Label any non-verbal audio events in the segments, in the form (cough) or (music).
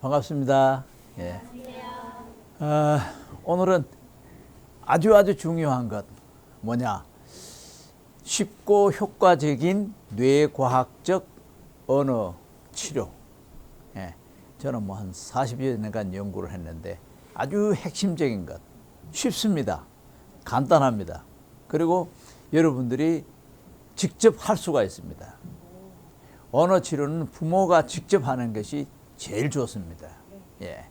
반갑습니다. 예. 아, 오늘은 아주 아주 중요한 것 뭐냐? 쉽고 효과적인 뇌과학적 언어 치료. 예. 저는 뭐 한 40여 년간 연구를 했는데 아주 핵심적인 것. 쉽습니다. 간단합니다. 그리고 여러분들이 직접 할 수가 있습니다. 언어 치료는 부모가 직접 하는 것이 제일 좋습니다. 예.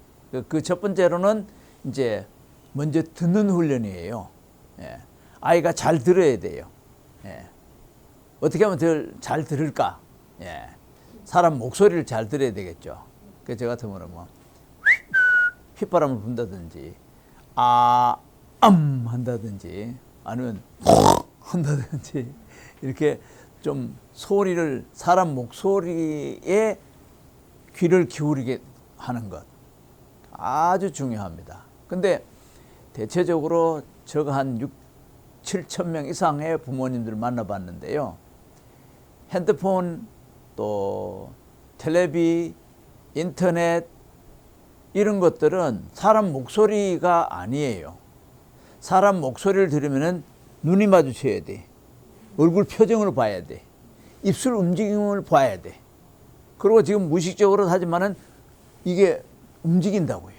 그첫 번째로는 이제 먼저 듣는 훈련이에요. 예. 아이가 잘 들어야 돼요. 예. 어떻게 하면 덜 잘 들을까? 예. 사람 목소리를 잘 들어야 되겠죠. 그저 같은 경우는 뭐 휘바람을 분다든지 아, 암 한다든지 아니면 (laughs) 한다든지 이렇게 좀 소리를 사람 목소리에 귀를 기울이게 하는 것 아주 중요합니다. 근데 대체적으로 제가 한 6, 7천 명 이상의 부모님들 만나봤는데요. 핸드폰 또 텔레비, 인터넷 이런 것들은 사람 목소리가 아니에요. 사람 목소리를 들으면은 눈이 마주쳐야 돼. 얼굴 표정을 봐야 돼. 입술 움직임을 봐야 돼. 그리고 지금 무의식적으로 하지만은 이게 움직인다고요.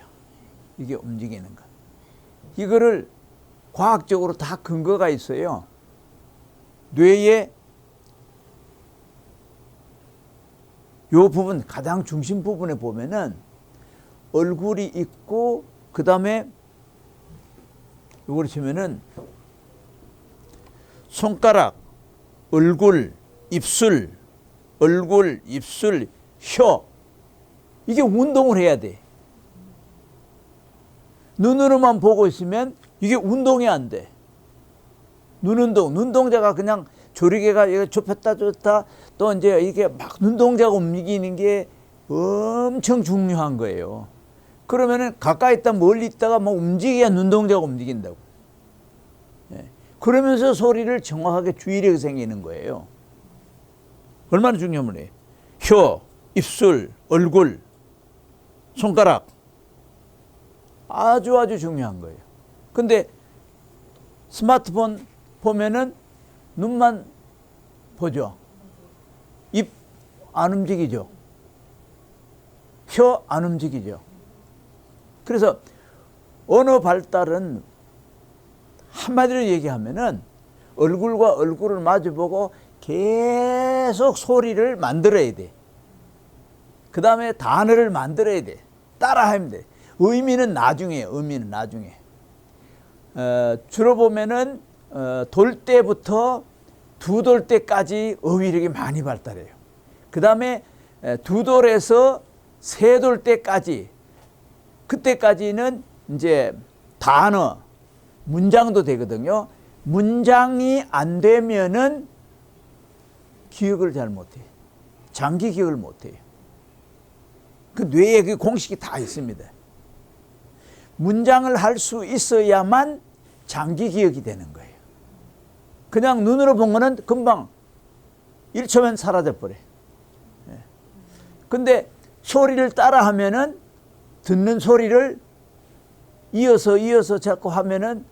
이게 움직이는 것. 이거를 과학적으로 다 근거가 있어요. 뇌의 요 부분 가장 중심 부분에 보면은 얼굴이 있고 그 다음에 요걸 치면은 손가락, 얼굴, 입술, 얼굴, 입술, 혀 이게 운동을 해야 돼. 눈으로만 보고 있으면 이게 운동이 안 돼. 눈운동, 눈동자가 그냥 조리개가 좁혔다 좁다 또 이제 이게 막 눈동자가 움직이는 게 엄청 중요한 거예요. 그러면은 가까이 있다 멀리 있다가 뭐 움직여야 눈동자가 움직인다고. 예. 그러면서 소리를 정확하게 주의력이 생기는 거예요. 얼마나 중요한 거예요. 혀, 입술, 얼굴, 손가락. 아주 아주 중요한 거예요. 근데 스마트폰 보면은 눈만 보죠. 입 안 움직이죠. 혀 안 움직이죠. 그래서 언어 발달은 한마디로 얘기하면은 얼굴과 얼굴을 마주보고 계속 소리를 만들어야 돼. 그 다음에 단어를 만들어야 돼. 따라하면 돼. 의미는 나중에, 의미는 나중에. 어, 주로 보면은 어, 돌 때부터 두 돌 때까지 어휘력이 많이 발달해요. 그 다음에 두 돌에서 세 돌 때까지 그때까지는 이제 단어, 문장도 되거든요. 문장이 안 되면은 기억을 잘 못해. 장기 기억을 못해요. 그 뇌에 그 공식이 다 있습니다. 문장을 할 수 있어야만 장기 기억이 되는 거예요. 그냥 눈으로 본 거는 금방 1초면 사라져 버려. 예. 근데 소리를 따라 하면은 듣는 소리를 이어서 이어서 자꾸 하면은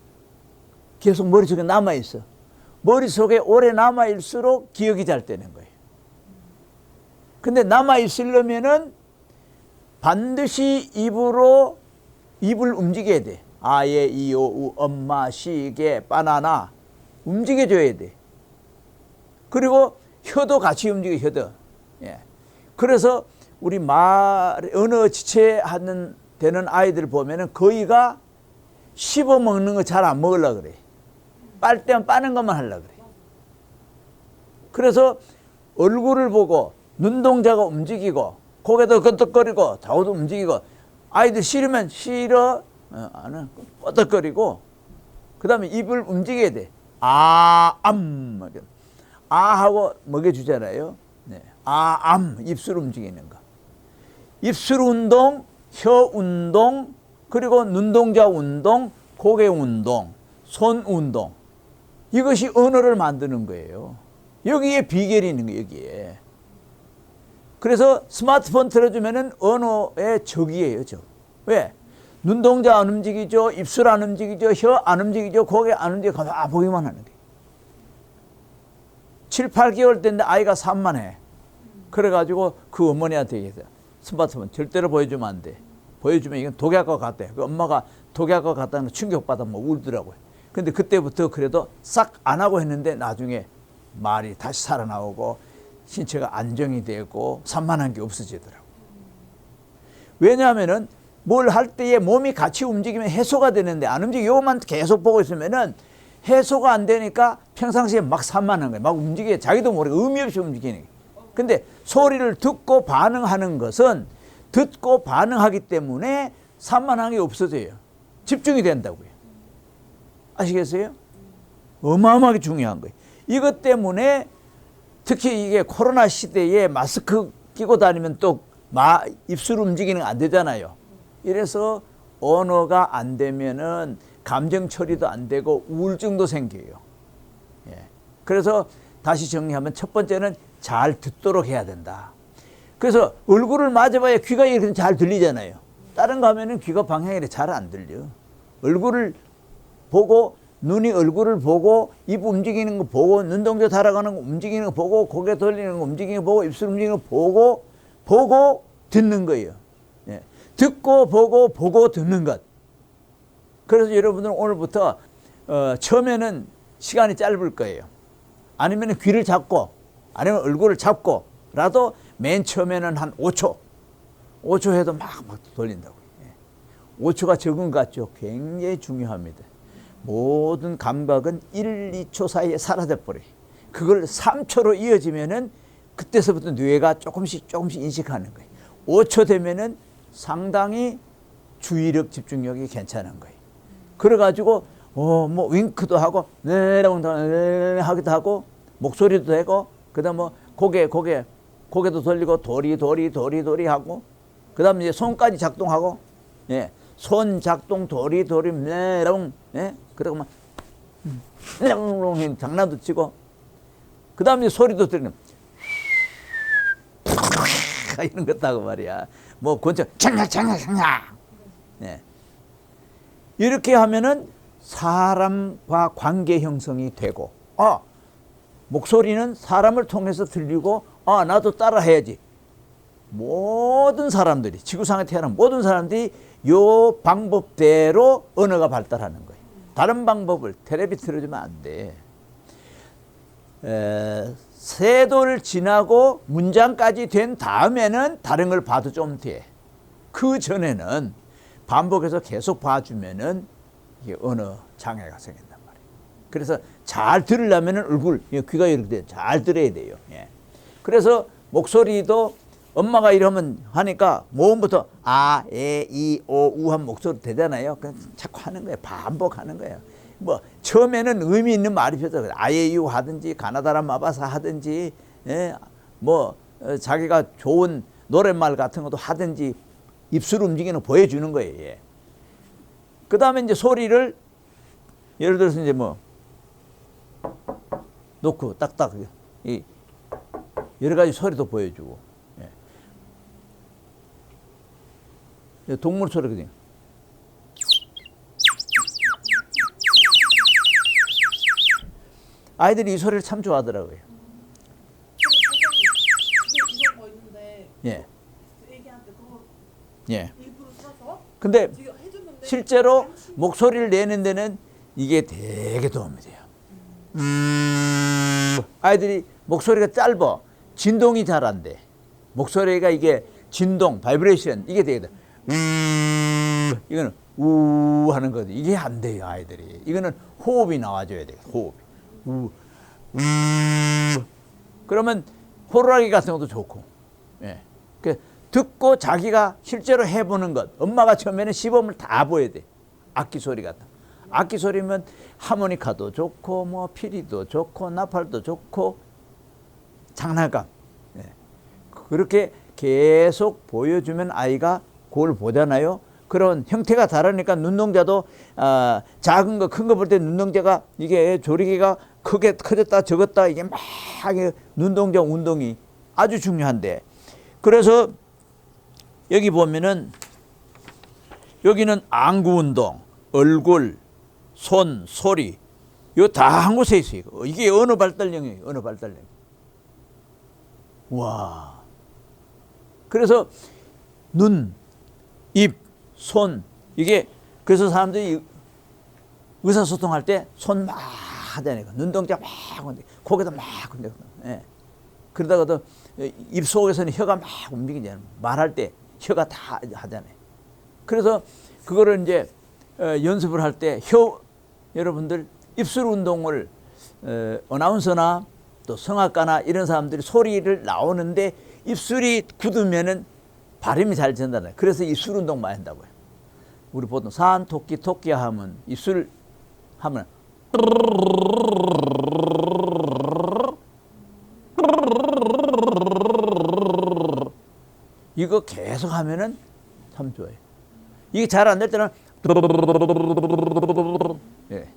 계속 머릿속에 남아 있어. 머릿속에 오래 남아 있을수록 기억이 잘 되는 거예요. 근데 남아 있으려면은 반드시 입으로 입을 움직여야 돼. 아예 이오 우 엄마 시계 바나나 움직여줘야 돼. 그리고 혀도 같이 움직여 혀도. 예. 그래서 우리 말 언어 지체하는 되는 아이들 보면은 거의가 씹어 먹는 거 잘 안 먹으려 그래. 빨 때만 빠는 것만 하려 그래. 그래서 얼굴을 보고 눈동자가 움직이고 고개도 끄덕거리고 좌우도 움직이고 아이들 싫으면 싫어 어, 안은 끄덕거리고 그 다음에 입을 움직여야 돼. 아, 암. 아 하고 먹여주잖아요. 네. 아, 암. 입술 움직이는 거. 입술 운동, 혀 운동, 그리고 눈동자 운동, 고개 운동, 손 운동. 이것이 언어를 만드는 거예요. 여기에 비결이 있는 거예요, 여기에. 그래서 스마트폰 틀어주면은 언어의 적이에요, 적. 왜? 눈동자 안 움직이죠, 입술 안 움직이죠, 혀 안 움직이죠, 고개 안 움직이고 다 보기만 하는 게. 7, 8개월 때인데 아이가 산만해. 그래가지고 그 어머니한테 얘기했어요. 스마트폰 절대로 보여주면 안 돼. 보여주면 이건 독약과 같대. 그 엄마가 독약과 같다는 충격받아 뭐 울더라고요. 근데 그때부터 그래도 싹 안 하고 했는데 나중에 말이 다시 살아나오고 신체가 안정이 되고 산만한 게 없어지더라고요. 왜냐하면은 뭘 할 때에 몸이 같이 움직이면 해소가 되는데 안 움직이고 요만 계속 보고 있으면은 해소가 안 되니까 평상시에 막 산만한 거예요. 막 움직여 자기도 모르게 의미 없이 움직이는 거예요. 근데 소리를 듣고 반응하는 것은 듣고 반응하기 때문에 산만한 게 없어져요. 집중이 된다고요. 아시겠어요? 어마어마하게 중요한 거예요. 이것 때문에 특히 이게 코로나 시대에 마스크 끼고 다니면 또 마, 입술 움직이는 거안 되잖아요. 이래서 언어가 안 되면은 감정 처리도 안 되고 우울증도 생겨요. 예. 그래서 다시 정리하면 첫 번째는 잘 듣도록 해야 된다. 그래서 얼굴을 맞아봐야 귀가 이렇게 잘 들리잖아요. 다른 거 하면은 귀가 방향이 잘 안 들려. 얼굴을 보고 눈이 얼굴을 보고 입 움직이는 거 보고 눈동자 달아가는 거 움직이는 거 보고 고개 돌리는 거 움직이는 거 보고 입술 움직이는 거 보고 보고 듣는 거예요. 예. 듣고 보고 보고 듣는 것. 그래서 여러분들은 오늘부터 어, 처음에는 시간이 짧을 거예요. 아니면 귀를 잡고 아니면 얼굴을 잡고라도 맨 처음에는 한 5초 5초 해도 막, 막 돌린다고. 예. 5초가 적은 것 같죠? 굉장히 중요합니다. 모든 감각은 1, 2초 사이에 사라져 버려요. 그걸 3초로 이어지면은 그때서부터 뇌가 조금씩 조금씩 인식하는 거예요. 5초 되면은 상당히 주의력 집중력이 괜찮은 거예요. 그래 가지고 어뭐 윙크도 하고 네라고 네 하기도 하고 목소리도 되고 그다음 뭐 고개 고개 고개도 돌리고 도리 도리 도리 도리 하고 그다음 이제 손까지 작동하고 예. 손 작동 도리 도리 네롱 예? 그러고 막 네롱 장난도 치고 그 다음 이제 소리도 들리는 (laughs) 이런 것도 하고 말이야. 뭐 권총 창야. 예. 이렇게 하면은 사람과 관계 형성이 되고 아 목소리는 사람을 통해서 들리고 아 나도 따라 해야지. 모든 사람들이 지구상에 태어난 모든 사람들이 요 방법대로 언어가 발달하는 거예요. 다른 방법을 텔레비 틀어주면 안 돼. 에, 세도를 지나고 문장까지 된 다음에는 다른 걸 봐도 좀 돼. 그 전에는 반복해서 계속 봐주면은 이게 언어 장애가 생긴단 말이에요. 그래서 잘 들으려면은 얼굴, 귀가 이렇게 돼. 잘 들어야 돼요. 예. 그래서 목소리도 엄마가 이러면 하니까 모음부터 아, 에, 이, 오, 우 한 목소리 되잖아요. 그냥 자꾸 하는 거예요. 반복하는 거예요. 뭐 처음에는 의미 있는 말이 펴서 아예유 하든지 가나다라 마바사 하든지 예, 뭐 어, 자기가 좋은 노랫말 같은 것도 하든지 입술 움직이는 거 보여주는 거예요. 예. 그 다음에 이제 소리를 예를 들어서 이제 뭐 놓고 딱딱 이 여러 가지 소리도 보여주고 예. 동물 소리거든요. 아이들이 이 소리를 참 좋아하더라고요. 예. 예. 근데 실제로 목소리를 내는 데는 이게 되게 도움이 돼요. 아이들이 목소리가 짧아. 진동이 잘 안 돼. 목소리가 이게 진동, 바이브레이션 이게 되게 돼. 이거는 우 하는 거지. 이게 안 돼요, 아이들이. 이거는 호흡이 나와줘야 돼요. 호흡. 우, 우. 그러면 호루라기 같은 것도 좋고. 예. 그 듣고 자기가 실제로 해보는 것. 엄마가 처음에는 시범을 다 보여야 돼. 악기 소리 같은. 악기 소리면 하모니카도 좋고 뭐 피리도 좋고 나팔도 좋고 장난감. 예. 그렇게 계속 보여주면 아이가 그걸 보잖아요. 그런 형태가 다르니까 눈동자도 아, 작은 거 큰 거 볼 때 눈동자가 이게 조리개가 크게 커졌다 적었다 이게 막 눈동자 운동이 아주 중요한데 그래서 여기 보면은 여기는 안구 운동, 얼굴, 손, 소리 이거 다한 곳에 있어요. 이게 언어 발달 영역이에요. 언어 발달 영역. 와. 그래서 눈, 입, 손. 이게 그래서 사람들이 의사소통할 때 손막 하다니까. 눈동자 막 흔들 고개도 막 흔들고. 예. 그러다가도 입 속에서는 혀가 막 움직이잖아요. 말할 때 혀가 다 하잖아요. 그래서 그거를 이제 어, 연습을 할 때 혀 여러분들 입술 운동을 어, 어나운서나 또 성악가나 이런 사람들이 소리를 나오는데 입술이 굳으면은 발음이 잘 된다는 그래서 입술 운동 많이 한다고요. 우리 보통 산 토끼 토끼 하면 입술 하면 이거 계속 하면은 참 좋아요. 이게 잘 안 될 때는 예.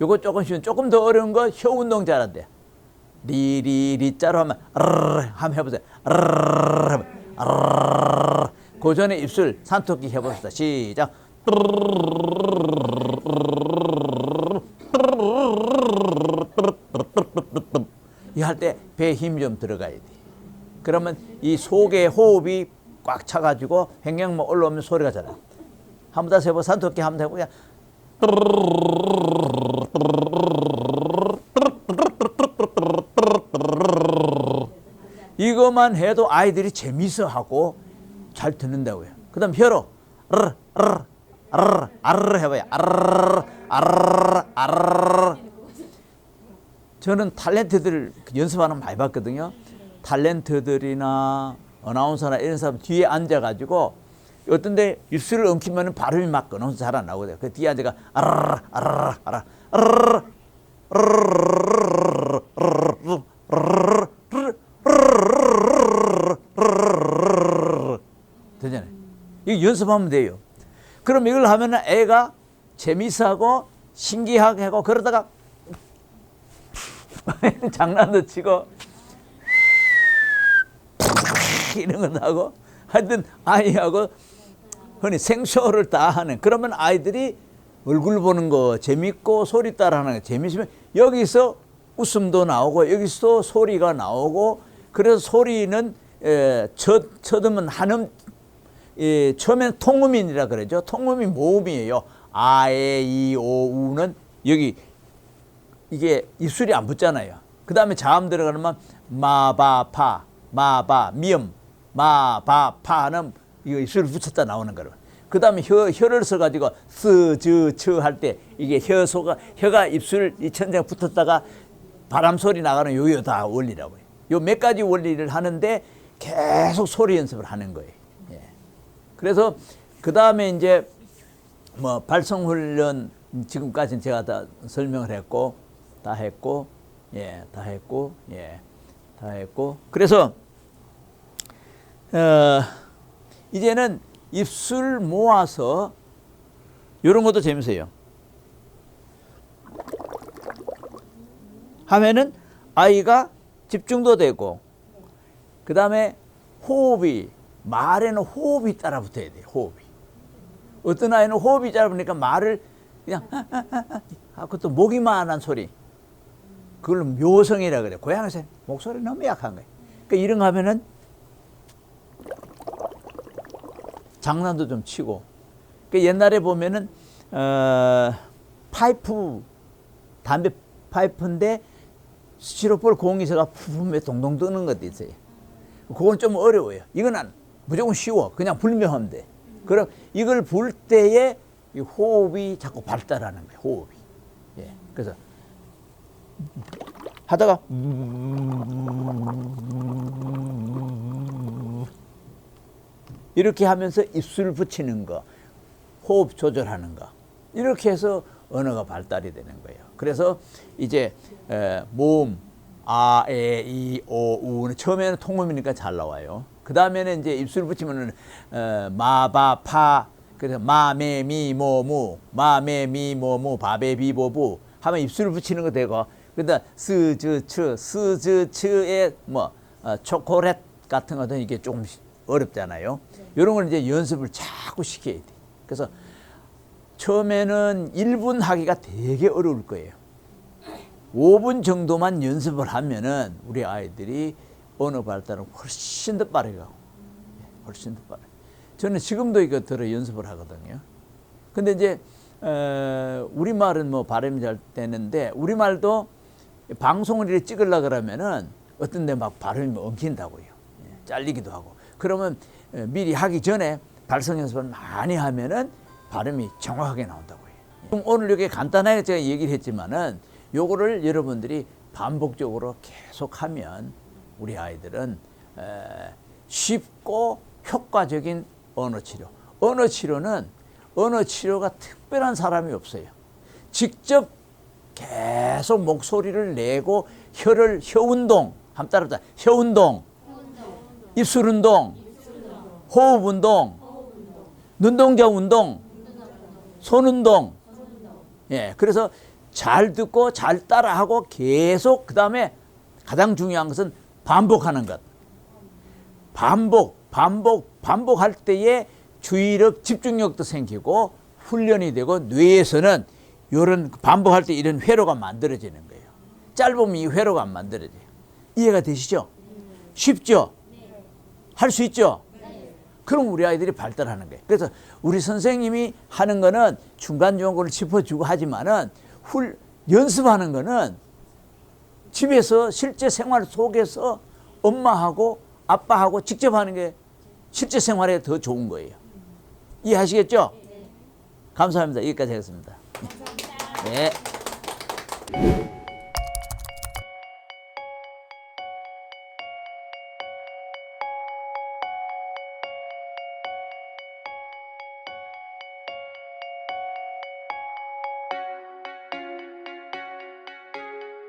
요거 조금 쉬운 조금 더 어려운 거 혀 운동 잘한대. 리리리 자로 하면 아르르 한번 해보세요. 하면 아르르 그 입술 산토끼 해봅시다. 시작. 이 할 때 배에 힘 좀 들어가야 돼. 그러면 이 속에 호흡이 꽉 차가지고 횡격막 올라오면 소리가 잘 나. 한번 다시 해보 산토끼 한번 해보자. 이것만 해도 아이들이 재미있어 하고 잘 듣는다고요. 그 다음 혀로 아르르 아르르 아르르 아르르 해봐요. 아르르 아르르 아르르 저는 탤런트들 연습하는 거 많이 봤거든요. 탤런트들이나 어나운서나 이런 사람 뒤에 앉아가지고 어떤 데 입술을 엉키면 발음이 막 끊어서 잘 안 나오거든요. 그 뒤에 앉아가 아르르 아르르 아르르 아르르 되잖아요. 이거 연습하면 돼요. 그럼 이걸 하면 애가 재미있어하고 신기하게 하고 그러다가 (laughs) 장난도 치고 (laughs) 이런 거 하고 하여튼 아이하고 흔히 생쇼를 다 하는 그러면 아이들이 얼굴 보는 거 재밌고 소리 따라하는 거 재밌으면 여기서 웃음도 나오고 여기서 소리가 나오고 그래서 소리는 에, 첫, 첫음은 한음 예, 처음에는 통음인이라 그러죠. 통음이 모음이에요. 아, 에, 이, 오, 우는 여기 이게 입술이 안 붙잖아요. 그 다음에 자음 들어가면 마바파, 마바, 미음, 마바파는 이거 입술 붙였다 나오는 거로. 그 다음에 혀, 혀를 써가지고 스, 즈, 츠 할 때 이게 혀 소가, 혀가 입술 이 천장 붙었다가 바람 소리 나가는 요요 다 원리라고요. 요 몇 가지 원리를 하는데 계속 소리 연습을 하는 거예요. 예. 그래서 그 다음에 이제 뭐 발성 훈련 지금까지는 제가 다 설명을 했고 다 했고 예, 다 했고 예, 다 했고 그래서 어, 이제는 입술 모아서 이런 것도 재밌어요. 하면은 아이가 집중도 되고 그 다음에 호흡이 말에는 호흡이 따라 붙어야 돼요. 호흡이. 어떤 아이는 호흡이 짧으니까 말을 그냥 하고 또 목이만 한 소리. 그걸 묘성이라 그래. 고향에서 목소리 너무 약한 거예요. 그러니까 이런 거 하면은 장난도 좀 치고. 그 옛날에 보면은 어, 파이프 담배 파이프인데 스티로폴 공이서가 부품에 동동 뜨는 것도 있어요. 그건 좀 어려워요. 이건 안, 무조건 쉬워. 그냥 불면 하면 돼. 그럼 이걸 불 때에 이 호흡이 자꾸 발달하는 거예요. 호흡이. 예. 그래서 하다가 이렇게 하면서 입술 붙이는 거, 호흡 조절하는 거 이렇게 해서 언어가 발달이 되는 거예요. 그래서 이제 에, 모음 아, 에, 이, 오, 우는 처음에는 통음이니까 잘 나와요. 그 다음에는 이제 입술 붙이면은 어, 마, 바, 파 그래서 마, 메, 미, 모, 무, 마, 메, 미, 모, 무, 바베, 비, 보, 부 하면 입술 붙이는 거 되고 그다음 스, 즈, 츠, 스, 즈, 츠에 뭐 어, 초콜릿, 같은 것은 이게 조금 어렵잖아요. 이런 걸 이제 연습을 자꾸 시켜야 돼. 그래서 처음에는 1분 하기가 되게 어려울 거예요. 5분 정도만 연습을 하면은 우리 아이들이 언어 발달은 훨씬 더 빠르게 가고 훨씬 더 빠르게. 저는 지금도 이거 들어 연습을 하거든요. 근데 이제 어, 우리말은 뭐 발음이 잘 되는데 우리말도 방송을 이렇게 찍으려 그러면은 어떤 데 막 발음이 엉킨다고요. 예, 잘리기도 하고. 그러면 어, 미리 하기 전에 발성 연습을 많이 하면은 발음이 정확하게 나온다고요. 그럼 오늘 이렇게 간단하게 제가 얘기를 했지만은 요거를 여러분들이 반복적으로 계속하면 우리 아이들은 에, 쉽고 효과적인 언어 치료. 언어 치료는 언어 치료가 특별한 사람이 없어요. 직접 계속 목소리를 내고 혀를 혀 운동 한번 따라합시다. 혀 운동, 입술 운동, 호흡 운동, 눈동자 운동, 손 운동. 예, 그래서 잘 듣고 잘 따라하고 계속 그 다음에 가장 중요한 것은 반복하는 것. 반복, 반복, 반복할 때에 주의력, 집중력도 생기고 훈련이 되고 뇌에서는 이런 반복할 때 이런 회로가 만들어지는 거예요. 짧으면 이 회로가 안 만들어져요. 이해가 되시죠? 쉽죠? 할 수 있죠? 그럼 우리 아이들이 발달하는 거예요. 그래서 우리 선생님이 하는 거는 중간중간 걸 짚어주고 하지만은 훌, 연습하는 거는 집에서 실제 생활 속에서 엄마하고 아빠하고 직접 하는 게 실제 생활에 더 좋은 거예요. 이해하시겠죠? 감사합니다. 여기까지 하겠습니다. 네.